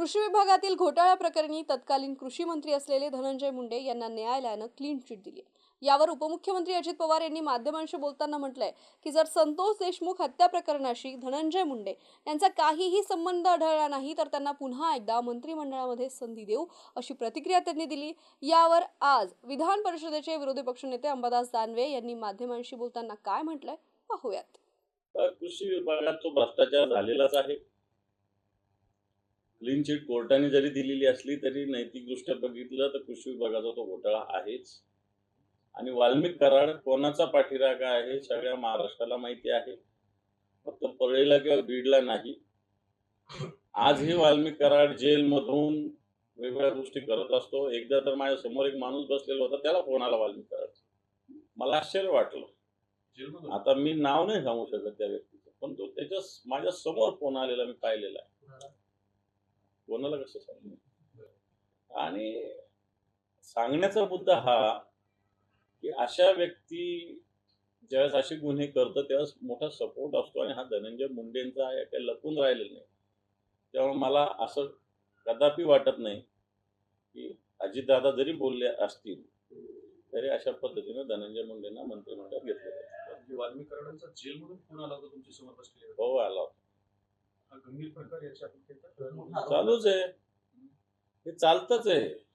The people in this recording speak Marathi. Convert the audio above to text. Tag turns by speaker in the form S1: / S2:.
S1: कृषी विभागातील घोटाळा प्रकरणी तत्कालीन कृषी मंत्री असलेले धनंजय मुंडे यांना न्यायालयानं क्लीन चिट दिली आहे. यावर उपमुख्यमंत्री अजित पवार यांनी माध्यमांशी बोलताना म्हटलंय की जर संतोष देशमुख हत्या प्रकरणाशी धनंजय मुंडे यांचा काहीही संबंध आढळला नाही तर त्यांना पुन्हा एकदा मंत्रिमंडळामध्ये संधी देऊ अशी प्रतिक्रिया त्यांनी दिली. यावर आज विधान परिषदेचे विरोधी पक्षनेते अंबादास दानवे यांनी माध्यमांशी बोलताना काय म्हटलंय पाहूयात.
S2: कृषी विभागात तो भ्रष्टाचार झालेलाच आहे. क्लीन चिट कोर्टाने जरी दिलेली असली तरी नैतिकदृष्ट्या बघितलं तर कृषी विभागाचा तो घोटाळा आहेच. आणि वाल्मिक कराड कोणाचा पाठीरागा आहे सगळ्या महाराष्ट्राला माहिती आहे. फक्त परळीला किंवा बीडला नाही. आजही वाल्मिक कराड जेलमधून वेगवेगळ्या गोष्टी करत असतो. एकदा तर माझ्यासमोर एक माणूस बसलेला होता त्याला फोन आला वाल्मिक कराड मला आश्चर्य वाटलं. आता मी नाव नाही सांगू शकत त्या व्यक्तीचं पण तो त्याच्या माझ्यासमोर फोन आलेला मी पाहिलेला आहे. कोणाला कसं सांगू आणि सांगण्याचा मुद्दा हा की अशा व्यक्ती ज्यावेळेस असे गुन्हे करतं त्यावेळेस मोठा सपोर्ट असतो आणि हा धनंजय मुंडेंचा आहे काही लपून राहिलेला नाही. त्यामुळे मला असं कदापि वाटत नाही की अजितदादा जरी बोलले असतील तरी अशा पद्धतीने धनंजय मुंडेंना मंत्रिमंडळात घेतलं
S3: वाल्मिक कराडांचा जेलमधून फोन आला होता तुमच्यासमोर
S2: हो आला होता. चालूच आहे. हे चालतच आहे.